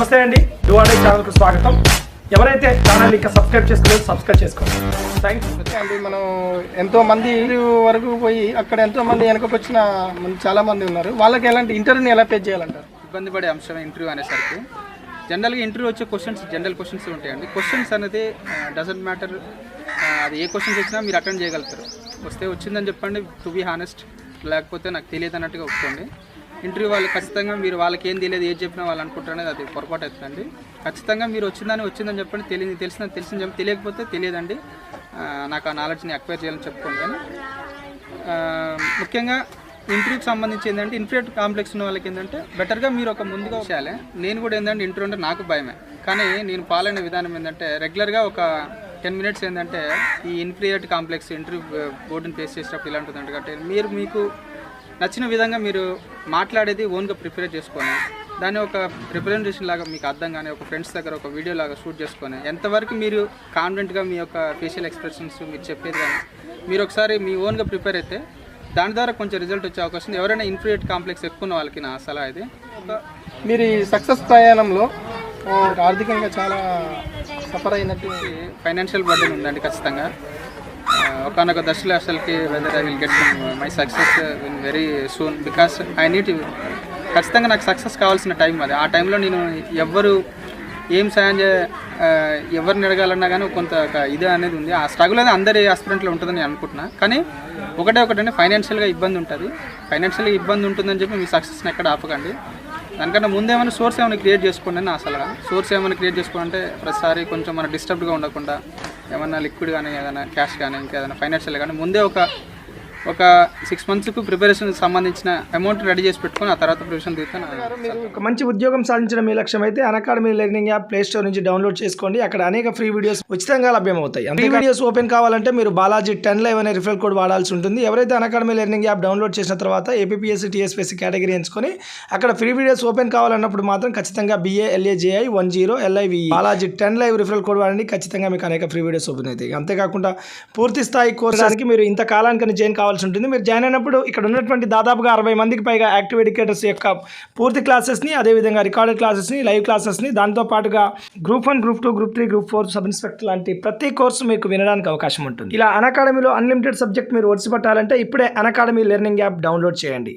నమస్తే అండి. డువాడే ఛానల్కు స్వాగతం. ఎవరైతే ఛానల్ ఇంకా సబ్స్క్రైబ్ చేసుకోలేదు సబ్స్క్రైబ్ చేసుకోండి. థ్యాంక్ యూ అండి. మనం ఎంతో మంది వరకు పోయి అక్కడ ఎంతో మంది వెనకకు వచ్చిన మన చాలా మంది ఉన్నారు. వాళ్ళకి ఎలాంటి ఇంటర్వ్యూని ఎలా పే చేయాలంటారు? ఇబ్బంది పడే అంశం ఇంటర్వ్యూ అనేసరికి జనరల్గా ఇంటర్వ్యూ వచ్చే క్వశ్చన్స్ జనరల్ క్వశ్చన్స్ ఉంటాయండి క్వశ్చన్స్ అనేది డజంట్ మ్యాటర్ అది ఏ క్వశ్చన్స్ వచ్చినా మీరు అటెండ్ చేయగలుగుతారు. వస్తే వచ్చిందని చెప్పండి టు బీ హానెస్ట్ లేకపోతే నాకు తెలియదు అన్నట్టుగా ఒప్పుకోండి. ఇంటర్వ్యూ వాళ్ళు ఖచ్చితంగా మీరు వాళ్ళకి ఏం తెలియదు ఏది చెప్పినా వాళ్ళు అనుకుంటారనేది అది పొరపాటు అవుతుందండి. ఖచ్చితంగా మీరు వచ్చిందని వచ్చిందని చెప్పండి తెలియదు తెలిసిన తెలిసింది చెప్పి తెలియకపోతే తెలియదండి. నాకు ఆ నాలెడ్జ్ని అక్వైర్ చేయాలని చెప్పుకుంటాను ముఖ్యంగా ఇంటర్వ్యూకి సంబంధించి ఏంటంటే ఇన్ఫ్రేట్ కాంప్లెక్స్ ఉన్న వాళ్ళకి ఏంటంటే బెటర్గా మీరు ఒక ముందుగా చేయాలి. నేను కూడా ఏంటంటే ఇంటర్వ్యూ అంటే నాకు భయమే. కానీ నేను పాలైన విధానం ఏంటంటే రెగ్యులర్గా ఒక టెన్ మినిట్స్ ఏంటంటే ఈ ఇన్ఫినిట్ కాంప్లెక్స్ ఇంటర్వ్యూ బోర్డుని ఫేస్ చేసేటప్పుడు ఇలాంటిది అంటే మీరు మీకు నచ్చిన విధంగా మీరు మాట్లాడేది ఓన్గా ప్రిపేర్ చేసుకొని దాన్ని ఒక రిప్రజెంటేషన్ లాగా మీకు అర్థం కానీ ఒక ఫ్రెండ్స్ దగ్గర ఒక వీడియో లాగా షూట్ చేసుకొని ఎంతవరకు మీరు కాన్ఫిడెంట్గా మీ యొక్క ఫేషియల్ ఎక్స్ప్రెషన్స్ మీరు చెప్పేది కానీ మీరు ఒకసారి మీ ఓన్గా ప్రిపేర్ అయితే దాని ద్వారా కొంచెం రిజల్ట్ వచ్చే అవకాశం ఎవరైనా ఇన్ఫ్రియేట్ కాంప్లెక్స్ ఎక్కువ ఉన్న వాళ్ళకి నా సలహా ఇది. మీరు ఈ సక్సెస్ ప్రయాణంలో ఆర్థికంగా చాలా సఫర్ అయినట్టు ఫైనాన్షియల్ బర్డెన్ ఉందండి ఖచ్చితంగా. ఒకనొక దశలో అసలుకి whether I will get my success in very soon because I need ఖచ్చితంగా నాకు సక్సెస్ కావాల్సిన టైం అది. ఆ టైంలో నేను ఎవ్వరు ఏం సాయం చే ఎవరిని అడగాలన్నా కానీ కొంత ఒక ఇది అనేది ఉంది. ఆ స్ట్రగుల్ అనేది అందరి ఆస్పిరెంట్లో ఉంటుందని నేను అనుకుంటున్నా. కానీ ఒకటే ఒకటంటే ఫైనాన్షియల్గా ఇబ్బంది ఉంటుంది. ఫైనాన్షియల్గా ఇబ్బంది ఉంటుందని చెప్పి మీ సక్సెస్ని ఎక్కడ ఆపకండి. దానికన్నా ముందేమైనా సోర్స్ ఏమైనా క్రియేట్ చేసుకోండి అని నా సోర్స్ ఏమైనా క్రియేట్ చేసుకోవాలంటే ప్రతిసారి కొంచెం మన డిస్టర్బ్డ్గా ఉండకుండా ఏమన్నా లిక్విడ్ కానీ ఏదైనా క్యాష్ కానీ ఇంకేదైనా ఫైనాన్షియల్ కానీ ముందే ఒక ఒక సిక్స్ మంత్స్కు ప్రిపరేషన్ సంబంధించిన అమౌంట్ రెడీ చేసి పెట్టుకొని ఆ తర్వాత ప్రిపరేషన్ తీస్తాను. ఒక మంచి ఉద్యోగం సాధించడం మీ లక్ష్యం అయితే academy learning app play store నుంచి డౌన్లోడ్ చేసుకోండి. అక్కడ అనేక ఫ్రీ వీడియోస్ ఉచితంగా లభ్యమవుతాయి. ఫ్రీ వీడియోస్ ఓపెన్ కావాలంటే మీరు బాలాజీ టెన్ లైవ్ అనే రిఫరల్ కోడ్ వాడాల్సి ఉంటుంది. ఎవరైతే అకాడమీ లెర్నింగ్ యాప్ డౌన్లోడ్ చేసిన తర్వాత ఏపీఎస్సీ టీఎస్పీఎస్సీ కేటగిరీ ఎంచుకొని అక్కడ ఫ్రీ వీడియోస్ ఓపెన్ కావాలన్నప్పుడు మాత్రం ఖచ్చితంగా B A L A J I one zero L I V Balaji ten live referral code వాడండి. ఖచ్చితంగా మీకు అనేక ఫ్రీ వీడియోస్ ఓపెన్ అవుతాయి. అంతేకాకుండా పూర్తి స్థాయి కోర్సానికి మీరు ఇంత కాలానికి జాయిన్ కావాల్సి ఉంటుంది. మీరు జాయిన్ అయినప్పుడు ఇక్కడ ఉన్నటువంటి దాదాపుగా అరవై మందికి పైగా యాక్టివ్ ఎడ్యుకేటర్స్ యొక్క పూర్తి క్లాసెస్ని అదేవిధంగా రికార్డెడ్ క్లాసెస్ని లైవ్ క్లాసెస్ని దాంతో పాటుగా group one group two group three group four sub inspector లాంటి ప్రతి కోర్సు మీకు వినడానికి అవకాశం ఉంటుంది. ఇలా అకాడమీలో అన్లిమిటెడ్ సబ్జెక్ట్ మీరు ఒడిసి పట్టాలంటే ఇప్పుడే అకాడమీ లెర్నింగ్ యాప్ డౌన్లోడ్ చేయండి.